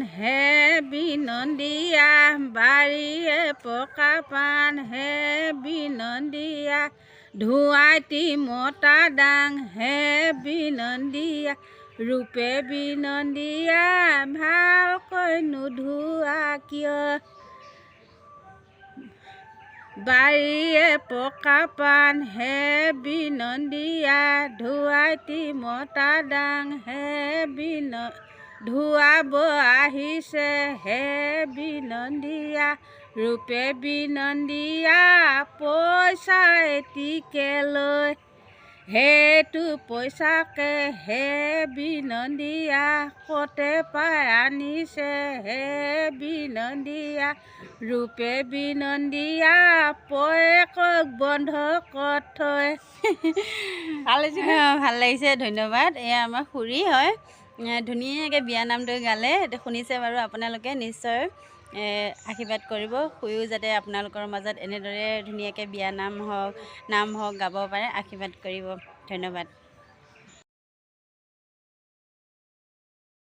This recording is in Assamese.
হে বিনন্দীয়া বাৰীয়ে পকা পাণ হে বিনন্দীয়া ধুৱাইটি মতা দাং হে বিনন্দীয়া ৰূপে বিনন্দীয়া ভালকৈ নোধোৱা কিয়? বাৰীয়ে পকা পাণ হে বিনন্দীয়া ধুৱাইটি মতা দাং হে বিন ধুৱাব আহিছে হে বিনন্দীয়া ৰূপে বিনন্দীয়া পইচা এটিকে লৈ। সেইটো পইচাকে হে বিনন্দীয়া কতে পাই আনিছে হে বিনন্দীয়া ৰূপে বিনন্দীয়া পয়েকক বন্ধ কত থৈ ভাল লাগিছে ভাল লাগিছে ধন্যবাদ। এয়া আমাৰ খুৰী হয়। ধুনীয়াকৈ বিয়া নামটো গালে শুনিছে বাৰু আপোনালোকে নিশ্চয়। আশীৰ্বাদ কৰিব খুৰীও যাতে আপোনালোকৰ মাজত এনেদৰে ধুনীয়াকৈ বিয়া নাম হওক নাম হওক গাব পাৰে আশীৰ্বাদ কৰিব। ধন্যবাদ।